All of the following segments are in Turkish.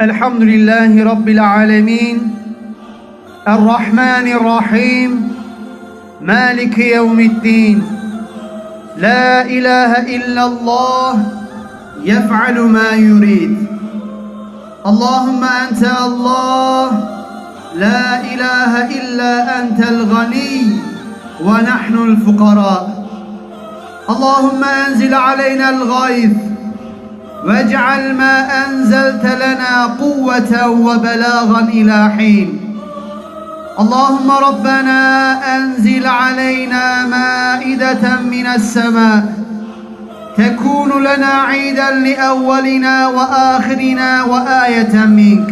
الحمد لله رب العالمين الرحمن الرحيم مالك يوم الدين لا إله إلا الله يفعل ما يريد. اللهم أنت الله لا إله إلا أنت الغني ونحن الفقراء. اللهم أنزل علينا الغيث واجعل ما أنزلت لنا قوة وبلاغا إلى حين. اللهم ربنا أنزل علينا مائدة من السماء. تكون لنا عيدا لأولنا وآخرنا وآية منك.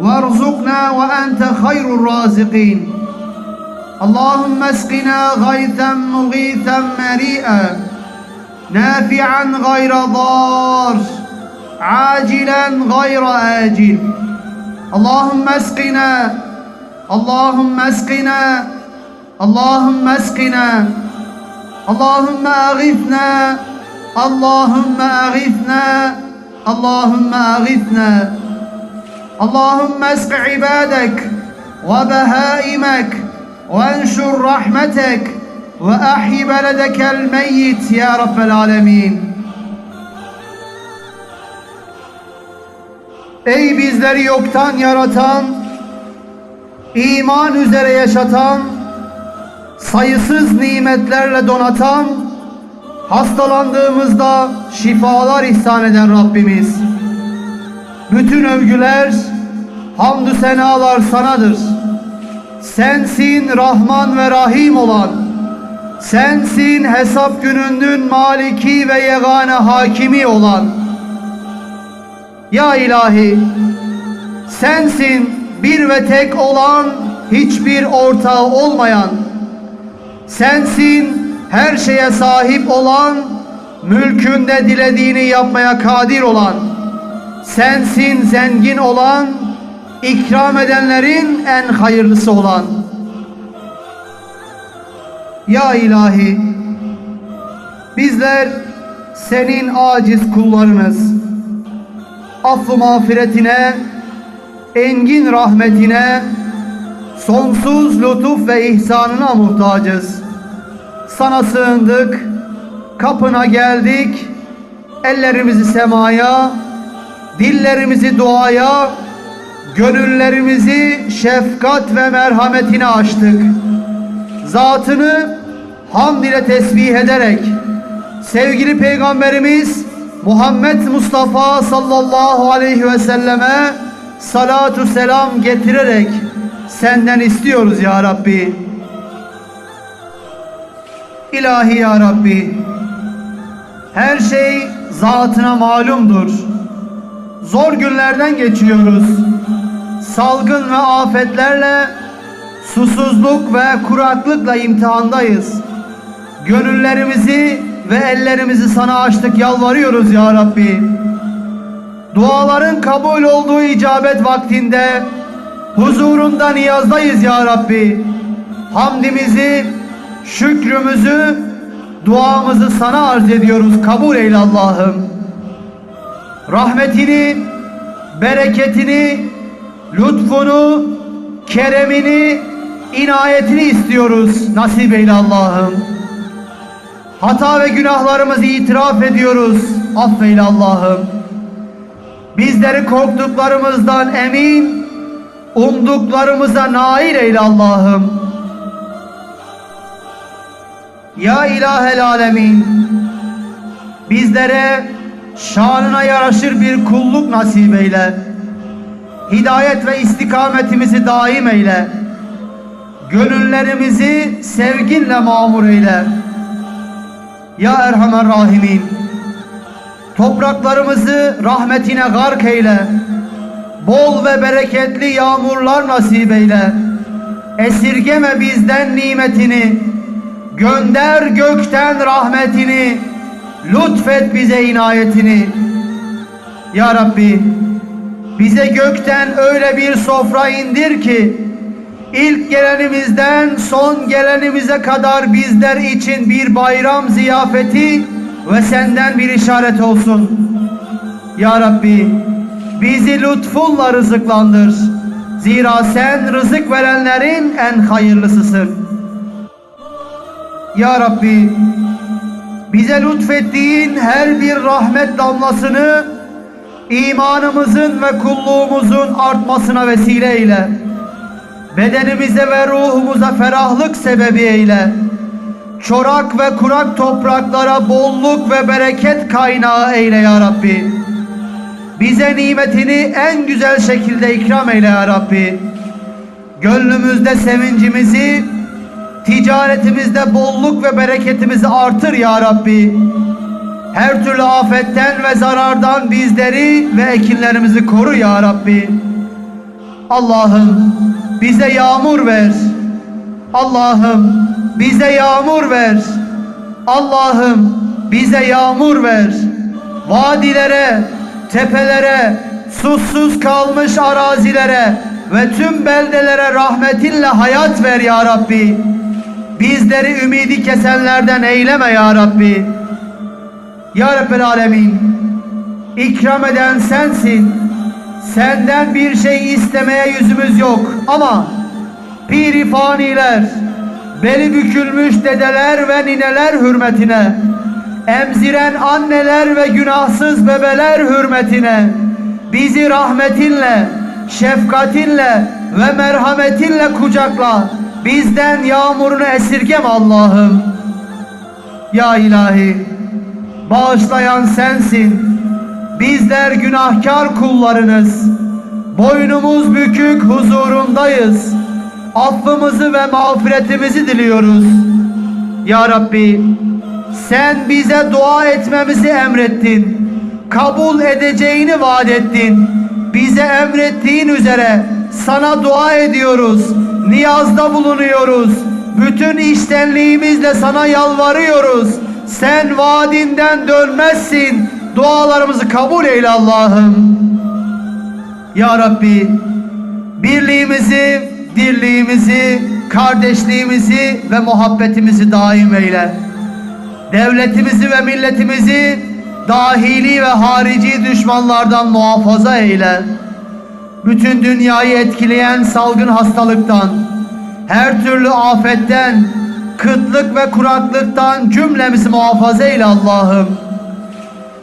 وارزقنا وأنت خير الرازقين. اللهم اسقنا غيثا مغيثا مريئا. نافعا غير ضار عاجلا غير آجل. اللهم اسقنا اللهم اسقنا اللهم اسقنا. اللهم أغثنا اللهم أغثنا اللهم أغثنا. اللهم اسق عبادك وبهائمك وانشر رحمتك. واحي بلدك الميت يا رب العالمين Ey bizleri yoktan yaratan, iman üzere yaşatan, sayısız nimetlerle donatan, hastalandığımızda şifalar ihsan eden Rabbimiz. Bütün övgüler, hamdü senalar sanadır. Sensin Rahman ve Rahim olan, sensin hesap gününün maliki ve yegane hakimi olan. Ya ilahi, sensin bir ve tek olan, hiçbir ortağı olmayan. Sensin her şeye sahip olan, mülkünde dilediğini yapmaya kadir olan. Sensin zengin olan, ikram edenlerin en hayırlısı olan. Ya ilahi, bizler senin aciz kullarınız. Affı mağfiretine, engin rahmetine, sonsuz lütuf ve ihsanına muhtacız. Sana sığındık, kapına geldik, ellerimizi semaya, dillerimizi duaya, gönüllerimizi şefkat ve merhametine açtık. Zatını hamd ile tesbih ederek, sevgili Peygamberimiz Muhammed Mustafa sallallahu aleyhi ve selleme salatu selam getirerek senden istiyoruz ya Rabbi. İlahi ya Rabbi. Her şey zatına malumdur. Zor günlerden geçiyoruz. Salgın ve afetlerle susuzluk ve kuraklıkla imtihandayız. Gönüllerimizi ve ellerimizi sana açtık yalvarıyoruz ya Rabbi. Duaların kabul olduğu icabet vaktinde huzurunda niyazdayız ya Rabbi. Hamdimizi, şükrümüzü, duamızı sana arz ediyoruz. Kabul eyle Allah'ım. Rahmetini, bereketini, lütfunu, keremini, inayetini istiyoruz. Nasip eyle Allah'ım. Hata ve günahlarımızı itiraf ediyoruz. Affeyle Allah'ım. Bizleri korktuklarımızdan emin, umduklarımıza nail eyle Allah'ım. Ya ilahel alemin, bizlere şanına yaraşır bir kulluk nasip eyle. Hidayet ve istikametimizi daim eyle. Gönüllerimizi sevginle mamur eyle. Ya Erhamer Rahimin Topraklarımızı rahmetine gark eyle. Bol ve bereketli yağmurlar nasip eyle. Esirgeme bizden nimetini Gönder gökten rahmetini Lütfet bize inayetini. Ya Rabbi Bize gökten öyle bir sofra indir ki İlk gelenimizden son gelenimize kadar bizler için bir bayram ziyafeti ve senden bir işaret olsun. Ya Rabbi bizi lütfunla rızıklandır. Zira sen rızık verenlerin en hayırlısısın. Ya Rabbi, bize lütfettiğin her bir rahmet damlasını imanımızın ve kulluğumuzun artmasına vesile eyle. Bedenimize ve ruhumuza ferahlık sebebi eyle. Çorak ve kurak topraklara bolluk ve bereket kaynağı eyle ya Rabbi. Bize nimetini en güzel şekilde ikram eyle ya Rabbi. Gönlümüzde sevincimizi, ticaretimizde bolluk ve bereketimizi artır ya Rabbi. Her türlü afetten ve zarardan bizleri ve ekinlerimizi koru ya Rabbi. Allah'ım bize yağmur ver. Allah'ım bize yağmur ver. Allah'ım bize yağmur ver. Vadilere, tepelere, susuz kalmış arazilere ve tüm beldelere rahmetinle hayat ver ya Rabbi. Bizleri ümidi kesenlerden eyleme ya Rabbi. Ya Rabbel Alemin, ikram eden sensin. Senden bir şey istemeye yüzümüz yok ama piri faniler, beli bükülmüş dedeler ve nineler hürmetine, emziren anneler ve günahsız bebeler hürmetine, bizi rahmetinle, şefkatinle ve merhametinle kucakla, bizden yağmurunu esirgem Allah'ım. Ya ilahi, bağışlayan sensin. Bizler günahkar kullarınız. Boynumuz bükük huzurundayız. Affımızı ve mağfiretimizi diliyoruz. Ya Rabbi, sen bize dua etmemizi emrettin. Kabul edeceğini vaat ettin. Bize emrettiğin üzere sana dua ediyoruz. Niyazda bulunuyoruz. Bütün iştenliğimizle sana yalvarıyoruz. Sen vaadinden dönmezsin. Dualarımızı kabul eyle Allah'ım. Ya Rabbi birliğimizi, dirliğimizi, kardeşliğimizi ve muhabbetimizi daim eyle. Devletimizi ve milletimizi dahili ve harici düşmanlardan muhafaza eyle. Bütün dünyayı etkileyen salgın hastalıktan, her türlü afetten, kıtlık ve kuraklıktan cümlemizi muhafaza eyle Allah'ım.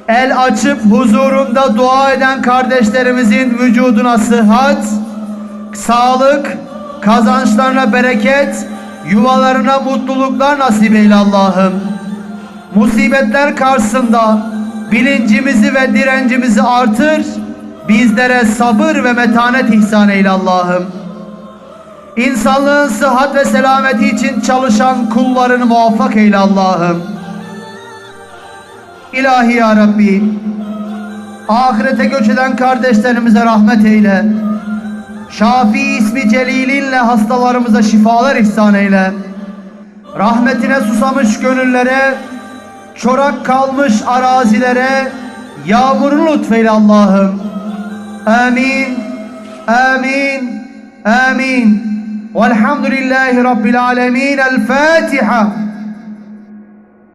El açıp huzurunda dua eden kardeşlerimizin vücuduna sıhhat, sağlık, kazançlarına bereket, yuvalarına mutluluklar nasip eyle Allah'ım. Musibetler karşısında bilincimizi ve direncimizi artır, bizlere sabır ve metanet ihsan eyle Allah'ım. İnsanlığın sıhhat ve selameti için çalışan kullarını muvaffak eyle Allah'ım. İlahi ya Rabbi, ahirete göç eden kardeşlerimize rahmet eyle. Şafi ismi celilinle hastalarımıza şifalar ihsan eyle. Rahmetine susamış gönüllere, çorak kalmış arazilere yağmurunu lütfeyle Allah'ım. Amin, amin, amin. Velhamdülillahi Rabbil alemin. El Fatiha.